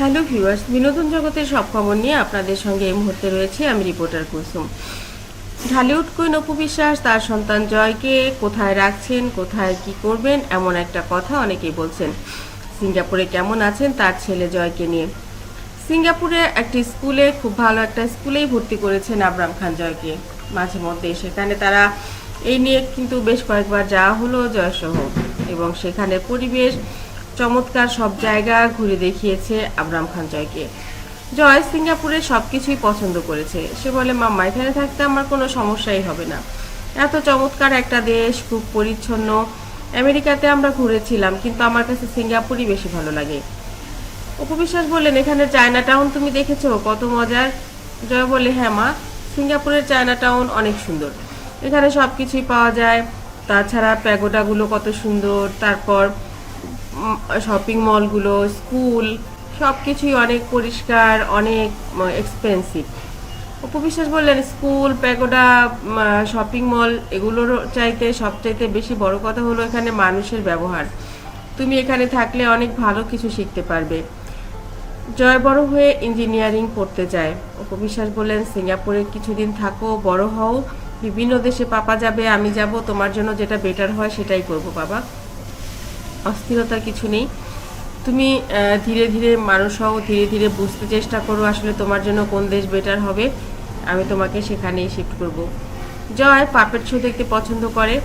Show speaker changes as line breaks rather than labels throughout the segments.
Hello viewers, বিনোদন জগতের সব খবর নিয়ে আপনাদের সঙ্গে এই মুহূর্তে রয়েছে আমি রিপোর্টার কুসুম। ঢালিউড কুইন অপু বিশ্বাস, তার সন্তান জয়কে কোথায় রাখছেন, কোথায় কি করবেন, এমন একটা কথা অনেকেই বলছেন। সিঙ্গাপুরে কেমন আছেন তার ছেলে জয়কে নিয়ে? সিঙ্গাপুরে একটি স্কুলে, খুব ভালো একটা স্কুলেই ভর্তি করেছেন আবরাম খান জয়কে। মাঝে মধ্যে সেখানে তারা এই নিয়ে কিন্তু বেশ কয়েকবার যাওয়া হলো জয়সহ। এবং সেখানে পরিবেশ চমৎকার সব জায়গা ঘুরে দেখিয়েছে আবরাম খান জয়কে। জয় সিঙ্গাপুরে সব কিছুই পছন্দ করেছে। সে বলে মাম্মা এখানে থাকতে আমার কোনো সমস্যাই হবে না। এত চমৎকার একটা দেশ, খুব পরিচ্ছন্ন। আমেরিকাতে আমরা ঘুরেছিলাম, কিন্তু আমার কাছে সিঙ্গাপুরই বেশি ভালো লাগে। উপবিশ্বাস বললেন, এখানে চায়না টাউন তুমি দেখেছ? কত মজার। জয় বলে হ্যাঁ মা, সিঙ্গাপুরের চায়না টাউন অনেক সুন্দর। এখানে সব কিছুই পাওয়া যায়। তাছাড়া প্যাগোডাগুলো কত সুন্দর। তারপর শপিং মলগুলো স্কুল সব কিছুই অনেক পরিষ্কার, অনেক এক্সপেন্সিভ উপবিশ্বাস বললেন স্কুল প্যাগোডা শপিং মল এগুলোর চাইতে সবচাইতে বেশি বড় কথা হলো এখানে মানুষের ব্যবহার। তুমি এখানে থাকলে অনেক ভালো কিছু শিখতে পারবে। জয় বড় হয়ে ইঞ্জিনিয়ারিং পড়তে চায় উপবিশ্বাস বললেন, সিঙ্গাপুরে কিছুদিন থাকো, বড় হও। বিভিন্ন দেশে পাপা যাবে, আমি যাব, তোমার জন্য যেটা বেটার হয় সেটাই করব, বাবা। অস্থিরতার কিছু নেই। তুমি ধীরে ধীরে মানুষ হও ধীরে ধীরে বুঝতে চেষ্টা করো আসলে তোমার জন্য কোন দেশ বেটার হবে। আমি তোমাকে সেখানেই শিফট করব। জয় পাপের শো দেখতে পছন্দ করে।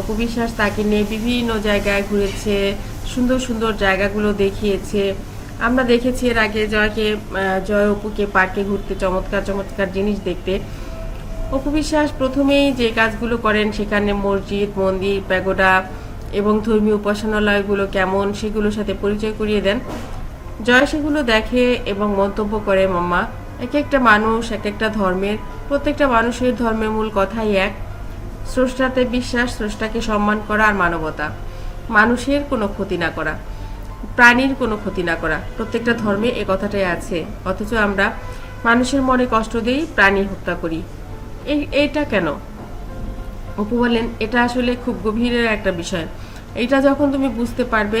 অপবিশ্বাস তাকে নিয়ে বিভিন্ন জায়গায় ঘুরেছে, সুন্দর সুন্দর জায়গাগুলো দেখিয়েছে। আমরা দেখেছি এর আগে জয়কে জয় অপুকে পার্কে ঘুরতে চমৎকার চমৎকার জিনিস দেখতে। অপবিশ্বাস প্রথমেই যে কাজগুলো করেন সেখানে মসজিদ, মন্দির, প্যাগোডা এবং ধর্মীয় উপাসনালয়গুলো কেমন সেগুলোর সাথে পরিচয় করিয়ে দেন। জয় সেগুলো দেখে এবং মন্তব্য করে, মাম্মা, এক একটা মানুষ, এক একটা ধর্মের, প্রত্যেকটা মানুষের ধর্মের মূল কথাই এক। স্রষ্টাতে বিশ্বাস, স্রষ্টাকে সম্মান করা আর মানবতা। মানুষের কোনো ক্ষতি না করা, প্রাণীর কোনো ক্ষতি না করা। প্রত্যেকটা ধর্মে এ কথাটাই আছে। অথচ আমরা মানুষের মনে কষ্ট দেই প্রাণী হত্যা করি। এই, এইটা কেন? অপু বলেন, এটা আসলে খুব গভীরের একটা বিষয়। এটা যখন তুমি বুঝতে পারবে,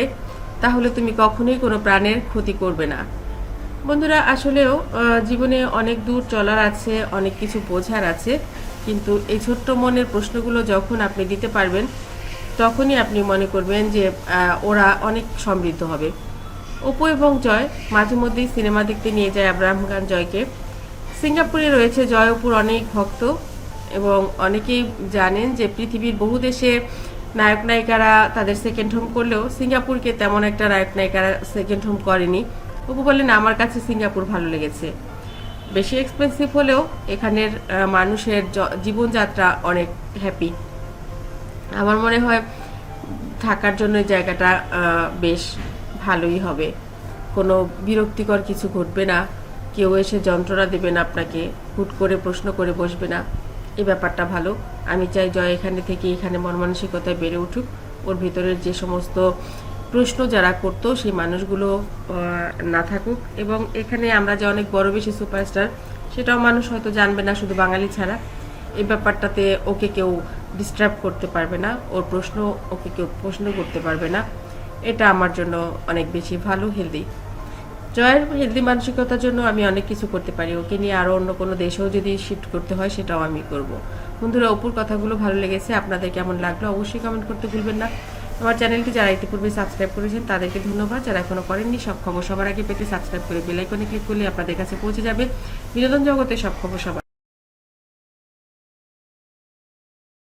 তাহলে তুমি কখনোই কোনো প্রাণের ক্ষতি করবে না। বন্ধুরা, আসলেও জীবনে অনেক দূর চলার আছে, অনেক কিছু বোঝার আছে, কিন্তু এই ছোট্ট মনের প্রশ্নগুলো যখন আপনি দিতে পারবেন, তখনই আপনি মনে করবেন যে ওরা অনেক সমৃদ্ধ হবে। অপু এবং জয় মাঝে মধ্যেই সিনেমা দেখতে নিয়ে যায় আব্রাহাম খান জয়কে। সিঙ্গাপুরে রয়েছে জয় অপুর অনেক ভক্ত এবং অনেকেই জানেন যে পৃথিবীর বহু দেশে নায়ক নায়িকারা তাদের সেকেন্ড হোম করলেও সিঙ্গাপুরকে তেমন একটা নায়ক নায়িকারা সেকেন্ড হোম করেনি। অপু বলেন আমার কাছে সিঙ্গাপুর ভালো লেগেছে। বেশি এক্সপেন্সিভ হলেও এখানের মানুষের জীবনযাত্রা অনেক হ্যাপি আমার মনে হয় থাকার জন্য জায়গাটা বেশ ভালোই হবে। কোনো বিরক্তিকর কিছু ঘটবে না। কেউ এসে যন্ত্রণা দেবে না আপনাকে, হুট করে প্রশ্ন করে বসবে না। এই ব্যাপারটা ভালো। আমি চাই জয় এখানে থেকে এখানে মন মানসিকতায় বেড়ে উঠুক। ওর ভিতরের যে সমস্ত প্রশ্ন যারা করতো, সেই মানুষগুলো না থাকুক। এবং এখানে আমরা যে অনেক বড় বেশি সুপারস্টার, সেটাও মানুষ হয়তো জানবে না শুধু বাঙালি ছাড়া। এই ব্যাপারটাতে ওকে কেউ ডিস্টার্ব করতে পারবে না। ওর প্রশ্ন, ওকে কেউ প্রশ্ন করতে পারবে না। এটা আমার জন্য অনেক বেশি ভালো হেলদি জয়ের হেলদি মানসিকতার জন্য আমি অনেক কিছু করতে পারি। ওকে নিয়ে আরও অন্য কোনো দেশেও যদি শিফট করতে হয়, সেটাও আমি করব। বন্ধুরা, অপুর কথাগুলো ভালো লেগেছে। আপনাদের কেমন লাগল অবশ্যই কমেন্ট করতে ভুলবেন না। আমার চ্যানেলটি যারা ইতিপূর্বে সাবস্ক্রাইব করেছেন, তাদেরকে ধন্যবাদ। যারা এখনও করেননি, সব খবর সবার আগে পেতে সাবস্ক্রাইব করে বেলাইকনে ক্লিক করলে আপনাদের কাছে পৌঁছে যাবে। বিনোদন জগতে সব খবর সবার